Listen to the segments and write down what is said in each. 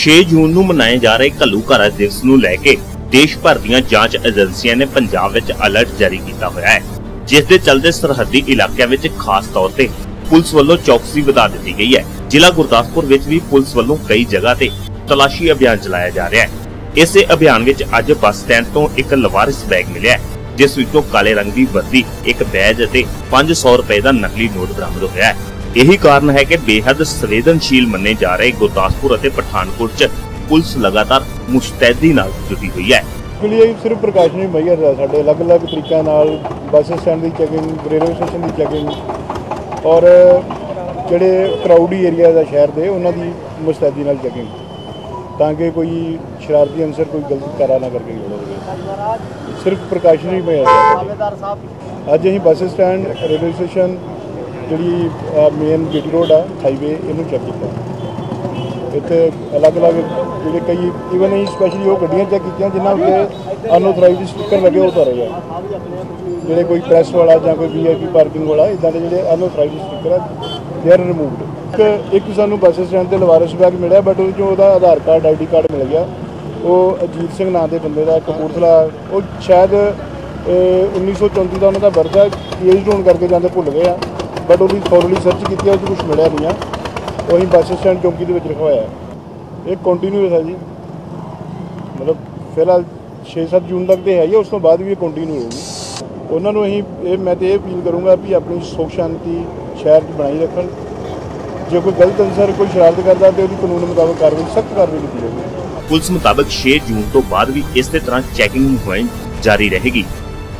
6 ਜੂਨ ਨੂੰ ਮਨਾਏ ਜਾ ਰਹੇ ਘੱਲੂਘਾਰਾ ਦਿਵਸ ਨੂੰ ਲੈ ਕੇ ਦੇਸ਼ ਭਰ ਦੀਆਂ ਜਾਂਚ ਏਜੰਸੀਆਂ ਨੇ ਪੰਜਾਬ ਵਿੱਚ ਅਲਰਟ ਜਾਰੀ ਕੀਤਾ ਹੋਇਆ ਹੈ, ਜਿਸ ਦੇ ਚੱਲਦੇ ਸਰਹੱਦੀ ਇਲਾਕਿਆਂ ਵਿੱਚ ਖਾਸ ਤੌਰ ਤੇ ਪੁਲਿਸ ਵੱਲੋਂ ਚੌਕਸੀ ਵਧਾ ਦਿੱਤੀ ਗਈ ਹੈ। ਜ਼ਿਲ੍ਹਾ ਗੁਰਦਾਸਪੁਰ ਵਿੱਚ ਵੀ ਪੁਲਿਸ ਵੱਲੋਂ ਕਈ ਜਗ੍ਹਾ ਤੇ ਤਲਾਸ਼ੀ ਅਭਿਆਨ ਚਲਾਇਆ ਜਾ ਰਿਹਾ ਹੈ। ਇਸੇ ਅਭਿਆਨ ਵਿੱਚ ਅੱਜ ਬੱਸ ਸਟੈਂਡ ਤੋਂ ਇੱਕ ਲਵਾਰਿਸ ਬੈਗ ਮਿਲਿਆ ਜਿਸ ਵਿੱਚੋਂ ਕਾਲੇ ਰੰਗ ਦੀ ਵਰਦੀ, ਇੱਕ ਬੈਜ ਅਤੇ 500 ਰੁਪਏ ਦਾ ਨਕਲੀ ਨੋਟ ਬਰਾਮਦ ਹੋਇਆ ਹੈ। ਇਹੀ ਕਾਰਨ ਹੈ ਕਿ ਬੇਹੱਦ ਸੰਵੇਦਨਸ਼ੀਲ ਮੰਨੇ ਜਾ ਰਹੇ ਗੁਰਦਾਸਪੁਰ ਅਤੇ ਪਠਾਨਕੋਟ 'ਚ ਪੁਲਿਸ ਲਗਾਤਾਰ ਮੁਸ਼ਤੈਦੀ ਨਾਲ ਜੁਟੀ ਹੋਈ ਹੈ। ਕੇ ਲਈ ਸਿਰਫ ਪ੍ਰਕਾਸ਼ਨੀ ਮਈਅਰ ਹੈ ਸਾਡੇ ਅਲੱਗ-ਅਲੱਗ ਤਰੀਕਿਆਂ ਨਾਲ ਬੱਸ ਸਟੈਂਡ ਦੀ ਚੈਕਿੰਗ ਰੇਲਵੇ ਸਟੇਸ਼ਨ ਦੀ ਚੈਕਿੰਗ ਔਰ ਜਿਹੜੇ ਕਰਾਊਡੀ ਏਰੀਆ ਦਾ ਸ਼ਹਿਰ ਦੇ, ਉਹਨਾਂ ਦੀ ਮੁਸਤੈਦੀ ਨਾਲ ਚੈਕਿੰਗ ਤਾਂ ਕਿ ਕੋਈ ਸ਼ਰਾਰਤੀ ਅੰਸਰ ਕੋਈ ਗਲਤ ਕਰਾ ਨਾ ਕਰਕੇ ਹੋਵੇ। ਸਿਰਫ ਪ੍ਰਕਾਸ਼ਨੀ ਮਈਅਰ ਅੱਜ ਅਸੀਂ ਬੱਸ ਸਟੈਂਡ ਰੇਲਵੇ ਸਟੇਸ਼ਨ ਜਿਹੜੀ ਮੇਨ ਜੀਟੀ ਰੋਡ ਆ ਹਾਈਵੇ ਇਹਨੂੰ ਚੈੱਕ ਕੀਤਾ। ਇੱਥੇ ਅਲੱਗ-ਅਲੱਗ ਜਿਹੜੇ ਕਈ ਇਵਨ ਅਸੀਂ ਸਪੈਸ਼ਲੀ ਉਹ ਗੱਡੀਆਂ ਚੈੱਕ ਕੀਤੀਆਂ ਜਿਨ੍ਹਾਂ ਉੱਤੇ ਅਨਆਥੋਰਾਈਜ਼ਡ ਸਟicker ਲੱਗੇ ਉਹ ਉਤਾਰੇ ਗਏ। ਜਿਹੜੇ ਕੋਈ ਪ੍ਰੈਸ ਵਾਲਾ ਜਾਂ ਕੋਈ ਵੀਆਈਪੀ ਪਾਰਕਿੰਗ ਵਾਲਾ ਇਦਾਂ ਦੇ ਜਿਹੜੇ ਅਨਆਥੋਰਾਈਜ਼ਡ ਸਟicker ਆ ਦੇ ਆਰ ਰਿਮੂਵਡ ਇੱਕ ਇੱਕ ਸਾਨੂੰ ਬੱਸ ਸਟੈਂਡ ਤੇ ਲਵਾਰਸ ਬੈਗ ਮਿਲਿਆ ਬਟ ਉਹਦੇ ਚੋਂ ਉਹਦਾ ਆਧਾਰ ਕਾਰਡ ਆਈਡੀ ਕਾਰਡ ਮਿਲ ਗਿਆ। ਉਹ ਅਜੀਤ ਸਿੰਘ ਨਾਂ ਦੇ ਬੰਦੇ ਦਾ, ਕਪੂਰਥਲਾ, ਉਹ ਸ਼ਾਇਦ ਇਹ 1934 ਦਾ ਉਹਨਾਂ ਦਾ ਵਰਗਾ ਹੈ ਏਜ ਹੋਣ ਕਰਕੇ ਜਾਂਦੇ ਭੁੱਲ ਗਏ ਆ। ਬਟ ਉਹਦੀ ਥੋਰਲੀ ਸਰਚ ਕੀਤੀ ਆ ਉਹ 'ਚ ਕੁਝ ਮਿਲਿਆ ਨਹੀਂ ਆ। ਉਹ ਅਸੀਂ ਬੱਸ ਸਟੈਂਡ ਚੌਂਕੀ ਦੇ ਵਿੱਚ ਰਖਵਾਇਆ ਇਹ ਕੰਟੀਨਿਊਸ ਹੈ ਜੀ। ਮਤਲਬ ਫਿਲਹਾਲ 6-7 ਜੂਨ ਤੱਕ ਤੇ ਹੈ ਹੀ ਆ, ਉਸ ਤੋਂ ਬਾਅਦ ਵੀ ਇਹ ਕੰਟੀਨਿਊ ਹੋਊਗੀ। ਉਹਨਾਂ ਨੂੰ ਅਸੀਂ ਇਹ ਮੈਂ ਤੇ ਇਹ ਅਪੀਲ ਕਰੂੰਗਾ ਵੀ ਆਪਣੀ ਸੁਖ ਸ਼ਾਂਤੀ ਸ਼ਹਿਰ 'ਚ ਬਣਾਈ ਰੱਖਣ। ਜੇ ਕੋਈ ਗਲਤ ਅਨਸਰ ਕੋਈ ਸ਼ਰਾਰਤ ਕਰਦਾ ਤੇ ਉਹਦੀ ਕਾਨੂੰਨ ਮੁਤਾਬਕ ਕਾਰਵਾਈ ਸਖਤ ਕਾਰਵਾਈ ਕੀਤੀ ਜਾਵੇਗੀ ਪੁਲਿਸ ਮੁਤਾਬਕ 6 ਜੂਨ ਤੋਂ ਬਾਅਦ ਵੀ ਇਸੇ ਤਰ੍ਹਾਂ ਚੈਕਿੰਗ ਮੁਹਿੰਮ ਜਾਰੀ ਰਹੇਗੀ।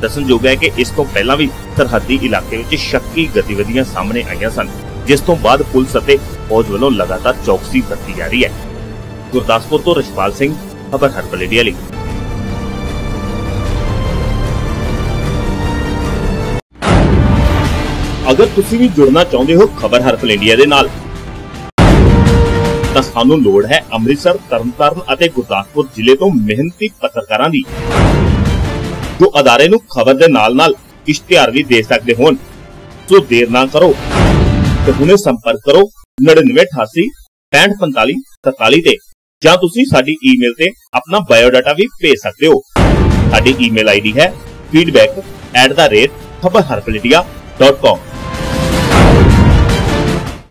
ਦੱਸਣਯੋਗ ਹੈ ਕਿ ਇਸ ਤੋਂ ਪਹਿਲਾਂ ਵੀ ਸਰਹੱਦੀ ਇਲਾਕੇ ਵਿੱਚ ਸ਼ੱਕੀ ਗਤੀਵਿਧੀਆਂ ਸਾਹਮਣੇ ਆਈਆਂ ਸਨ, ਜਿਸ ਤੋਂ ਬਾਅਦ ਪੁਲਿਸ ਅਤੇ ਫੌਜ ਵੱਲੋਂ ਲਗਾਤਾਰ ਚੌਕਸੀ ਵਰਤੀ ਜਾ ਰਹੀ ਹੈ। ਗੁਰਦਾਸਪੁਰ ਤੋਂ ਰਸ਼ਪਾਲ ਸਿੰਘ, ਖਬਰ ਹਰਪਲ ਇੰਡੀਆ ਲਈ। ਅਗਰ ਤੁਸੀਂ ਵੀ ਜੁੜਨਾ ਚਾਹੁੰਦੇ ਹੋ ਖਬਰ ਹਰਪਲ ਇੰਡੀਆ ਦੇ ਨਾਲ, ਤਾਂ ਸਾਨੂੰ ਲੋੜ ਹੈ ਅੰਮ੍ਰਿਤਸਰ, ਤਰਨਤਾਰਨ ਅਤੇ ਗੁਰਦਾਸਪੁਰ ਜ਼ਿਲ੍ਹੇ ਤੋਂ ਮਿਹਨਤੀ ਪੱਤਰਕਾਰਾਂ ਦੀ। ਜੋ ਅਦਾਰੇ ਨੂੰ ਖਬਰ ਦੇ ਨਾਲ-ਨਾਲ ਇਸ਼ਤਿਹਾਰ ਵੀ ਦੇ ਸਕਦੇ ਹੋਣ। ਸੋ ਦੇਰ ਨਾ ਕਰੋ। ਤੇ ਹੁਣੇ ਸੰਪਰਕ ਕਰੋ 9988 6545 47 ਤੇ, ਜਾਂ ਤੁਸੀਂ ਸਾਡੀ ਈਮੇਲ ਤੇ ਆਪਣਾ ਬਾਇਓਡਾਟਾ ਵੀ ਭੇਜ ਸਕਦੇ ਹੋ। ਸਾਡੀ ਈਮੇਲ ਆਈਡੀ ਹੈ feedback@khabarharpaladia.com